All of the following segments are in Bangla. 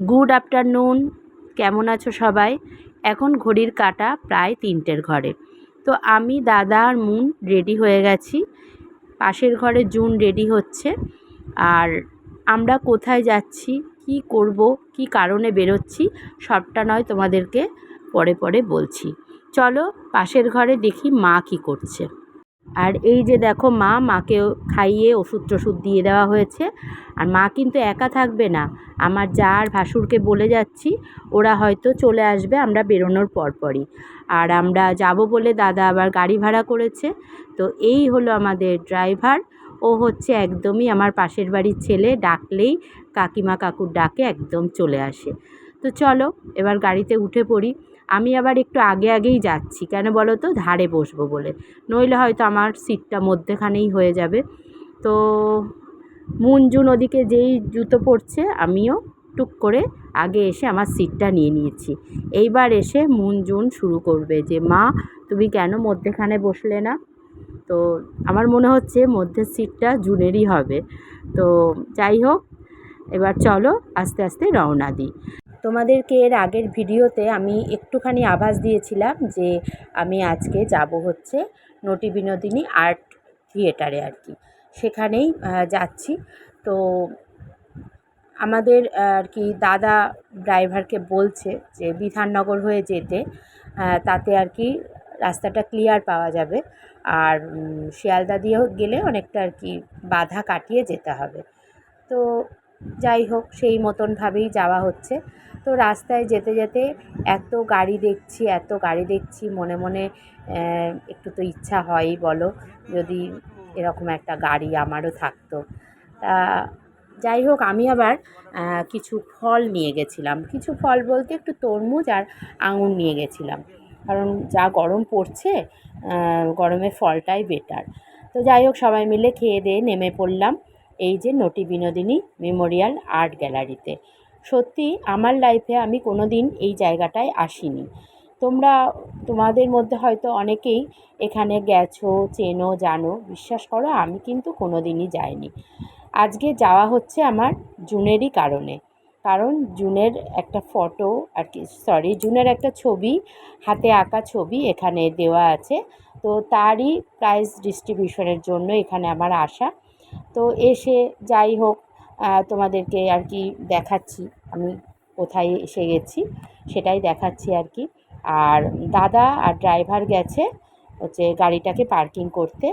গুড আফটারনুন, কেমন আছো সবাই? এখন ঘড়ির কাটা প্রায় তিনটের ঘরে। তো আমি, দাদা আর মুন রেডি হয়ে গেছি। পাশের ঘরে জুন রেডি হচ্ছে। আর আমরা কোথায় যাচ্ছি, কি করব, কি কারণে বেরোচ্ছি, সবটা নয় তোমাদেরকে পরে পরে বলছি। চলো পাশের ঘরে দেখি মা কি করছে। আর এই যে দেখো মা, মাকে খাইয়ে ওষুধ টষুধ দিয়ে দেওয়া হয়েছে। আর মা কিন্তু একা থাকবে না। আমার যা আর ভাসুরকে বলে যাচ্ছি, ওরা হয়তো চলে আসবে, আমরা বেরোনোর পরপরই। আর আমরা যাব বলে দাদা আবার গাড়ি ভাড়া করেছে। তো এই হলো আমাদের ড্রাইভার। ও হচ্ছে একদমই আমার পাশের বাড়ির ছেলে, ডাকলেই কাকিমা কাকুর ডাকে একদম চলে আসে। তো চলো, এবার গাড়িতে উঠে পড়ি। আমি আবার একটু আগে আগেই যাচ্ছি। কেন বলো তো? ধারে বসবো বলে। নইলে হয়তো আমার সিটটা মধ্যেখানেই হয়ে যাবে। তো মুনজুন ওদিকে যেই জুতো পড়ছে আমিও টুক করে আগে এসে আমার সিটটা নিয়ে নিয়েছি। এইবার এসে মুনজুন শুরু করবে যে, মা, তুমি কেন মধ্যেখানে বসলে না? তো আমার মনে হচ্ছে মধ্যের সিটটা জুনেরই হবে। তো যাই হোক, এবার চলো আস্তে আস্তে রওনা দিই। তোমাদেরকে এর আগের ভিডিওতে আমি একটুখানি আভাস দিয়েছিলাম যে আমি আজকে যাব হচ্ছে নটি বিনোদিনী আর্ট থিয়েটারে আর কি। সেখানেই যাচ্ছি। তো আমাদের আর কি দাদা ড্রাইভারকে বলছে যে বিধাননগর হয়ে যেতে তাতে আর কি রাস্তাটা ক্লিয়ার পাওয়া যাবে। আর শিয়ালদা দিয়েও গেলে অনেকটা আর কি বাধা কাটিয়ে যেতে হবে। তো যাই হোক, সেই মতনভাবেই যাওয়া হচ্ছে। তো রাস্তায় যেতে যেতে এত গাড়ি দেখছি, এত গাড়ি দেখছি, মনে মনে একটু তো ইচ্ছা হয়ই বলো যদি এরকম একটা গাড়ি আমারও থাকতো। তা যাই হোক, আমি আবার কিছু ফল নিয়ে গেছিলাম। কিছু ফল বলতে একটু তরমুজ আর আঙুর নিয়ে গেছিলাম। কারণ যা গরম পড়ছে গরমে ফলটাই বেটার তো যাই হোক, সবাই মিলে খেয়ে দিয়ে নেমে পড়লাম। এই যে নটি বিনোদিনী মেমোরিয়াল আর্ট গ্যালারিতে। সত্যি আমার লাইফে আমি কোনো দিন এই জায়গাটায় আসিনি। তোমরা, তোমাদের মধ্যে হয়তো অনেকেই এখানে গেছো, চেনো, জানো, বিশ্বাস করো, আমি কিন্তু কোনো দিনই যাইনি। আজকে যাওয়া হচ্ছে আমার জুনেরই কারণে। কারণ জুনের একটা ফটো আর কি সরি জুনের একটা ছবি, হাতে আঁকা ছবি এখানে দেওয়া আছে। তো তারই প্রাইজ ডিস্ট্রিবিউশনের জন্য এখানে আমার আসা। তো এসে যাই হোক তোমাদেরকে আর কি দেখাচ্ছি। আমি কোথায় এসে গেছি সেটাই দেখাচ্ছি আর কি। আর দাদা আর ড্রাইভার গেছে হচ্ছে গাড়িটাকে পার্কিং করতে।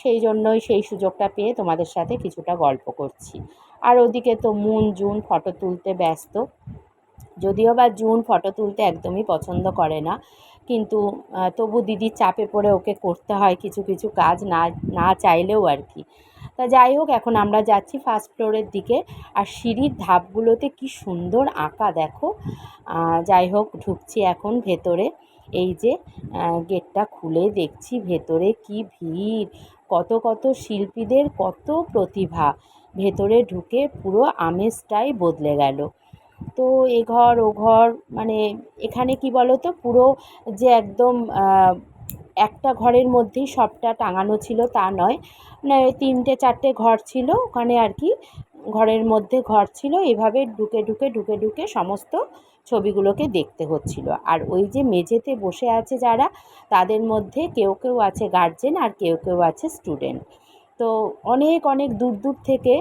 সেই জন্যই সেই সুযোগটা পেয়ে তোমাদের সাথে কিছুটা গল্প করছি। আর ওদিকে তো মুন, জুন ফটো তুলতে ব্যস্ত। যদিও বা জুন ফটো তুলতে একদমই পছন্দ করে না, কিন্তু তবু দিদির চাপে পড়ে ওকে করতে হয় কিছু কিছু কাজ না না চাইলেও আর কি। তা যাই হোক, এখন আমরা যাচ্ছি ফার্স্ট ফ্লোরের দিকে। আর সিঁড়ির ধাপগুলোতে কি সুন্দর আঁকা, দেখো। যাই হোক, ঢুকছি এখন ভেতরে। এই যে গেটটা খুলে দেখছি ভেতরে কি ভিড়। কত কত শিল্পীদের কত প্রতিভা। ভেতরে ঢুকে পুরো আমেজটাই বদলে গেল। তো এ ঘর, ও ঘর মানে এখানে কি বলো তো পুরো যে একদম একটা ঘরের মধ্যেই সবটা টাঙানো ছিল, তা নয়। তিনটে চারটে ঘর ছিল, ওখানে আর কি ঘরের মধ্যে ঘর ছিল। এভাবে ঢুকে ঢুকে ঢুকে ঢুকে সমস্ত ছবিগুলোকে দেখতে হচ্ছিল। আর ওই যে মেঝেতে বসে আছে যারা, তাদের মধ্যে কেউ কেউ আছে গার্জেন আর কেউ কেউ আছে স্টুডেন্ট তো অনেক অনেক দূর দূর থেকে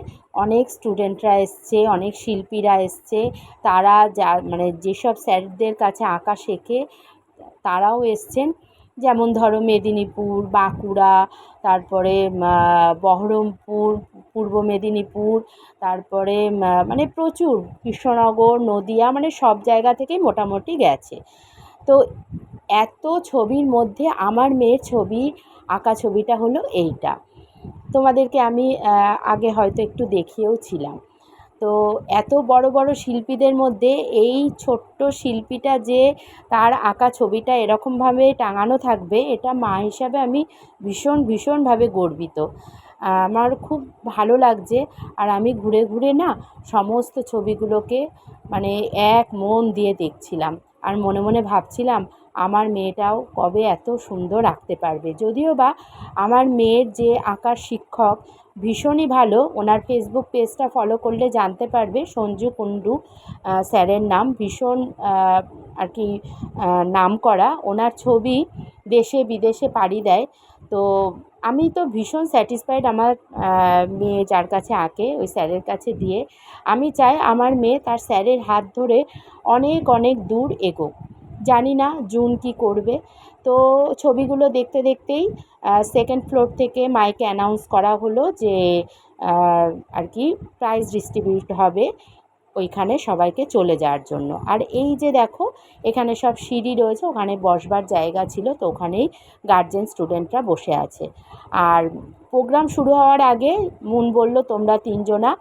অনেক স্টুডেন্টরা এসছে, অনেক শিল্পীরা এসছে। তারা যা মানে যেসব স্যারদের কাছে আঁকা শেখে, তারাও এসছেন। যেমন ধরো মেদিনীপুর, বাঁকুড়া, তারপরে বহরমপুর, পূর্ব মেদিনীপুর, তারপরে মানে প্রচুর কৃষ্ণনগর, নদিয়া মানে সব জায়গা থেকেই মোটামুটি গেছে। তো এত ছবির মধ্যে আমার মেয়ের ছবি, আঁকা ছবিটা হলো এইটা। তোমাদেরকে আমি আগে হয়তো একটু দেখিয়েও ছিলাম। তো এত বড় বড় শিল্পীদের মধ্যে এই ছোট্ট শিল্পীটা যে তার আঁকা ছবিটা এরকমভাবে টাঙানো থাকবে, এটা মা হিসাবে আমি ভীষণ, ভীষণভাবে গর্বিত। আমার খুব ভালো লাগছে আর আমি ঘুরে ঘুরে না সমস্ত ছবিগুলোকে মানে এক মন দিয়ে দেখছিলাম আর মনে মনে ভাবছিলাম আমার মেয়েটাও কবে এত সুন্দর আঁকতে পারবে। যদিও বা আমার মেয়ের যে আঁকার শিক্ষক ভীষণই ভালো। ওনার ফেসবুক পেজটা ফলো করলে জানতে পারবে সঞ্জু কুণ্ডু স্যারের নাম। ভীষণ আর কি নাম করা ওনার ছবি দেশে বিদেশে পাড়ি দেয়। তো আমি তো ভীষণ স্যাটিসফাইড আমার মেয়ে যার কাছে আঁকে, ওই স্যারের কাছে দিয়ে। আমি চাই আমার মেয়ে তার স্যারের হাত ধরে অনেক অনেক দূর এগোক। জানি না জুন কি করবে। তো ছবিগুলো দেখতে দেখতেই সেকেন্ড ফ্লোর থেকে মাইকে অ্যানাউন্স করা হলো যে আর কি প্রাইজ ডিস্ট্রিবিউট হবে ওইখানে সবাইকে চলে যাওয়ার জন্য। আর এই যে দেখো, এখানে সব সিঁড়ি রয়েছে, ওখানে বসবার জায়গা ছিল, তো ওখানেই গার্জেন স্টুডেন্টরা বসে আছে। আর প্রোগ্রাম শুরু হওয়ার আগে মুন বলল, তোমরা তিনজনা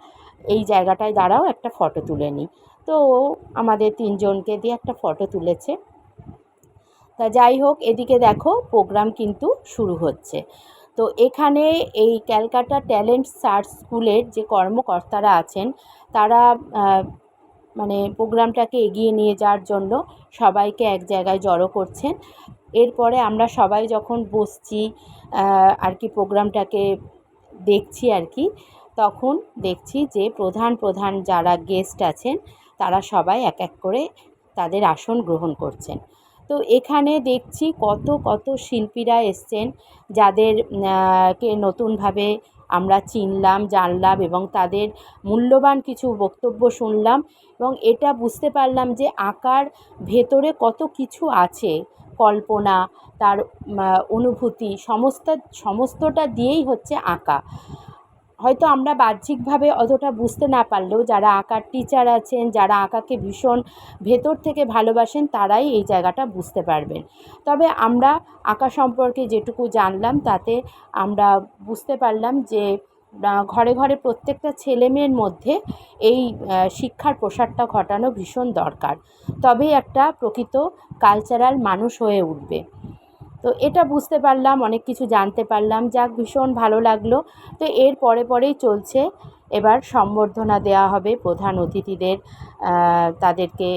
এই জায়গাটায় দাঁড়াও, একটা ফটো তুলে নিই তো আমাদের তিনজনকে দিয়ে একটা ফটো তুলেছে। তা যাই হোক, এদিকে দেখো প্রোগ্রাম কিন্তু শুরু হচ্ছে। তো এখানে এই ক্যালকাটা ট্যালেন্ট সার্চ স্কুলের যে কর্মকর্তারা আছেন, তারা মানে প্রোগ্রামটাকে এগিয়ে নিয়ে যাওয়ার জন্য সবাইকে এক জায়গায় জড়ো করছেন। এরপরে আমরা সবাই যখন বসছি আর কি প্রোগ্রামটাকে দেখছি আর কি, তখন দেখছি যে প্রধান প্রধান যারা গেস্ট আছেন, তারা সবাই এক এক করে তাদের আসন গ্রহণ করছেন। তো এখানে দেখছি কত কত শিল্পীরা এসছেন যাদের কে নতুনভাবে আমরা চিনলাম, জানলাম এবং তাদের মূল্যবান কিছু বক্তব্য শুনলাম এবং এটা বুঝতে পারলাম যে আঁকার ভেতরে কত কিছু আছে। কল্পনা, তার অনুভূতি, সমস্ত, সমস্তটা দিয়েই হচ্ছে আঁকা। হয়তো আমরা বাহ্যিকভাবে অতটা বুঝতে না পারলেও যারা আঁকার টিচার আছেন, যারা আঁকাকে ভীষণ ভেতর থেকে ভালোবাসেন, তারাই এই জায়গাটা বুঝতে পারবেন। তবে আমরা আঁকা সম্পর্কে যেটুকু জানলাম, তাতে আমরা বুঝতে পারলাম যে ঘরে ঘরে প্রত্যেকটা ছেলে মেয়ের মধ্যে এই শিক্ষার প্রসারটা ঘটানো ভীষণ দরকার। তবেই একটা প্রকৃত কালচারাল মানুষ হয়ে উঠবে। তো এটা বুঝতে পারলাম, অনেক কিছু জানতে পারলাম। যাক, ভীষণ ভালো লাগল। তো এর পরে পরেই চলছে। এবার সম্বর্ধনা দেওয়া হবে প্রধান অতিথিদের। তাদেরকে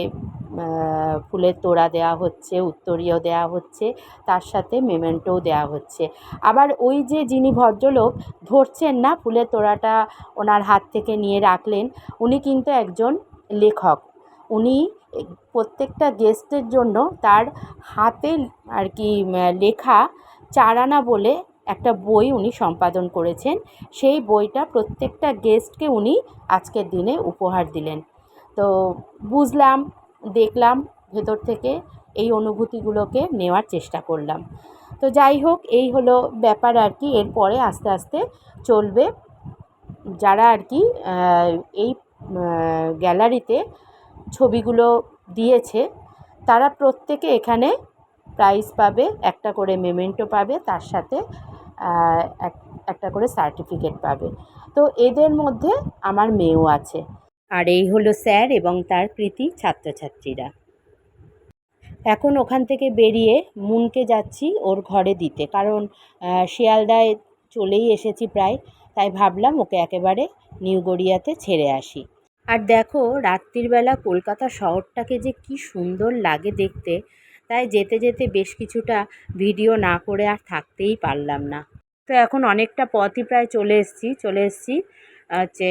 ফুলের তোড়া দেওয়া হচ্ছে, উত্তরীয় দেওয়া হচ্ছে, তার সাথে মেমেন্টোও দেওয়া হচ্ছে। আবার ওই যে যিনি ভদ্রলোক, ধরছেন না ফুলের তোড়াটা ওনার হাত থেকে নিয়ে রাখলেন, উনি কিন্তু একজন লেখক। উনি প্রত্যেকটা গেস্টের জন্য তার হাতে আর কি লেখা চারানা বলে একটা বই উনি সম্পাদন করেছেন। সেই বইটা প্রত্যেকটা গেস্টকে উনি আজকের দিনে উপহার দিলেন। তো বুঝলাম, দেখলাম ভেতর থেকে এই অনুভূতিগুলোকে নেওয়ার চেষ্টা করলাম। তো যাই হোক, এই হলো ব্যাপার আর কি, এরপরে আস্তে আস্তে চলবে। যারা আর কি এই গ্যালারিতে ছবিগুলো দিয়েছে, তারা প্রত্যেকে এখানে প্রাইজ পাবে, একটা করে মেমেন্টো পাবে, তার সাথে এক- একটা করে সার্টিফিকেট পাবে। তো এদের মধ্যে আমার মেয়েও আছে। আর এই হলো স্যার এবং তার কৃতি ছাত্রছাত্রীরা। এখন ওখান থেকে বেরিয়ে মুনকে যাচ্ছি ওর ঘরে দিতে। কারণ শিয়ালদায় চলেই এসেছি প্রায়, তাই ভাবলাম ওকে একেবারে নিউ গড়িয়াতে ছেড়ে আসি। আর দেখো রাত্রিবেলা কলকাতা শহরটাকে যে কি সুন্দর লাগে দেখতে, তাই যেতে যেতে বেশ কিছুটা ভিডিও না করে আর থাকতেই পারলাম না। তো এখন অনেকটা পথই প্রায় চলে এসেছি চলে এসেছি, হচ্ছে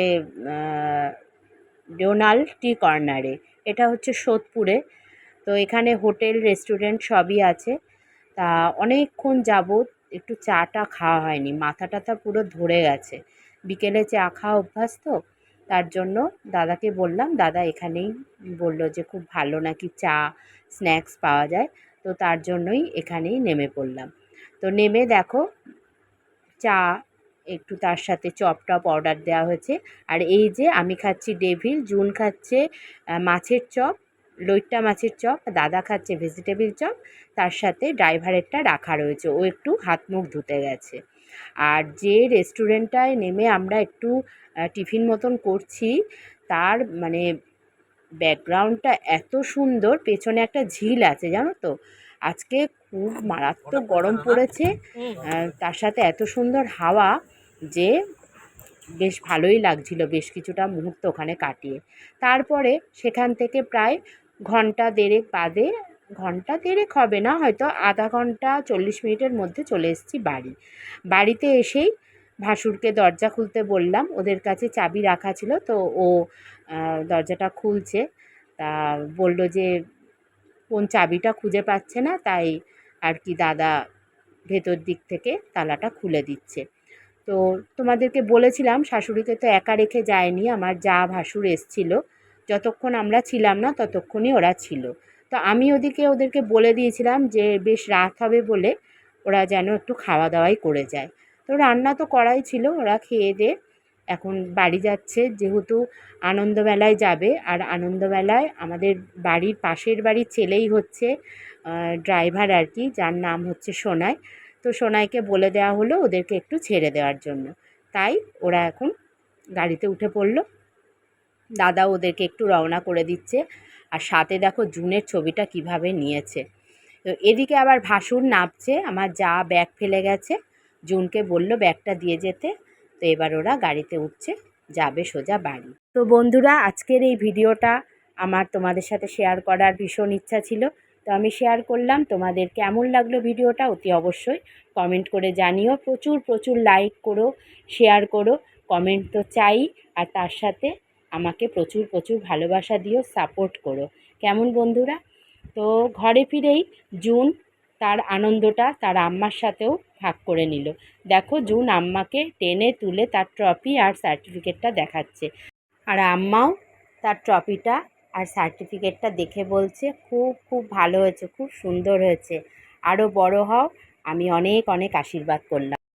ডোনাল্ড টি কর্নারে। এটা হচ্ছে সোদপুরে। তো এখানে হোটেল, রেস্টুরেন্ট সবই আছে। তা অনেকক্ষণ যাবৎ একটু চাটা খাওয়া হয়নি মাথা টাথা পুরো ধরে গেছে। বিকেলে চা খাওয়া অভ্যাস তো তার জন্য দাদাকে বললাম, দাদা এখানেই বলল যে খুব ভালো নাকি চা স্ন্যাক্স পাওয়া যায়। তো তার জন্যই এখানেই নেমে পড়লাম। তো নেমে দেখো চা, একটু তার সাথে চপ টপ অর্ডার দেওয়া হয়েছে। আর এই যে আমি খাচ্ছি ডেভিল, জুন খাচ্ছে মাছের চপ, লইট্টা মাছের চপ, দাদা খাচ্ছে ভেজিটেবিল চপ, তার সাথে ড্রাইভারেরটা রাখা রয়েছে। ও একটু হাত মুখ ধুতে গেছে। আর যে রেস্টুরেন্টটায় নেমে আমরা একটু টিফিন মতন করছি তার মানে ব্যাকগ্রাউন্ডটা এত সুন্দর পেছনে একটা ঝিল আছে জানো তো? আজকে খুব মারাত্মক গরম পড়েছে তার সাথে এত সুন্দর হাওয়া যে বেশ ভালোই লাগছিল বেশ কিছুটা মুহূর্ত ওখানে কাটিয়ে। তারপরে সেখান থেকে প্রায় ঘণ্টা দেড়েক বাদে ঘণ্টা দেড়েক হবে না, হয়তো আধা ঘণ্টা চল্লিশ মিনিটের মধ্যে চলে এসেছি বাড়ি। বাড়িতে এসেই ভাসুরকে দরজা খুলতে বললাম, ওদের কাছে চাবি রাখা ছিল, তো ও দরজাটা খুলছে। তা বলল যে কোন চাবিটা খুঁজে পাচ্ছে না, তাই আর কি দাদা ভেতর দিক থেকে তালাটা খুলে দিচ্ছে। তো তোমাদেরকে বলেছিলাম, শাশুড়িকে তো একা রেখে যায়নি, আমার যা ভাসুর এসছিল, যতক্ষণ আমরা ছিলাম না, ততক্ষণই ওরা ছিল। তো আমি ওদিকে ওদেরকে বলে দিয়েছিলাম যে, বেশ রাত হবে বলে ওরা যেন একটু খাওয়া দাওয়াই করে যায়। তো রান্না তো করাই ছিল, ওরা খেয়ে দিয়ে এখন বাড়ি যাচ্ছে। যেহেতু আনন্দমেলায় যাবে, আর আনন্দমেলায় আমাদের বাড়ির পাশের বাড়ির ছেলেই হচ্ছে ড্রাইভার আর কি, যার নাম হচ্ছে সোনাই। তো সোনাইকে বলে দেওয়া হলো ওদেরকে একটু ছেড়ে দেওয়ার জন্য। তাই ওরা এখন গাড়িতে উঠে পড়ল। দাদা ওদেরকে একটু রওনা করে দিচ্ছে। আর সাথে দেখো জুনের ছবিটা কীভাবে নিয়েছে। তো এদিকে আবার ভাসুর নামছে আমার যা ব্যাগ ফেলে গেছে, জুনকে বলল ব্যাগটা দিয়ে যেতে। তো এবার ওরা গাড়িতে উঠছে, যাবে সোজা বাড়ি। তো বন্ধুরা, আজকের এই ভিডিওটা আমার তোমাদের সাথে শেয়ার করার ভীষণ ইচ্ছা ছিল। তো আমি শেয়ার করলাম, তোমাদের কেমন লাগল ভিডিওটা অতি অবশ্যই কমেন্ট করে জানিও। প্রচুর প্রচুর লাইক করো শেয়ার করো কমেন্ট তো চাই। আর তার সাথে আমাকে প্রচুর প্রচুর ভালোবাসা দিও সাপোর্ট করো। কেমন বন্ধুরা? তো ঘরে ফিরেই জুন তার আনন্দটা তার আম্মার সাথেও ভাগ করে নিল। দেখো জুন আম্মাকে টেনে তুলে তার ট্রফি আর সার্টিফিকেটটা দেখাচ্ছে। আর আম্মাও তার ট্রফিটা আর সার্টিফিকেটটা দেখে বলছে, খুব খুব ভালো হয়েছে, খুব সুন্দর হয়েছে। আরও বড় হও, আমি অনেক অনেক আশীর্বাদ করলাম।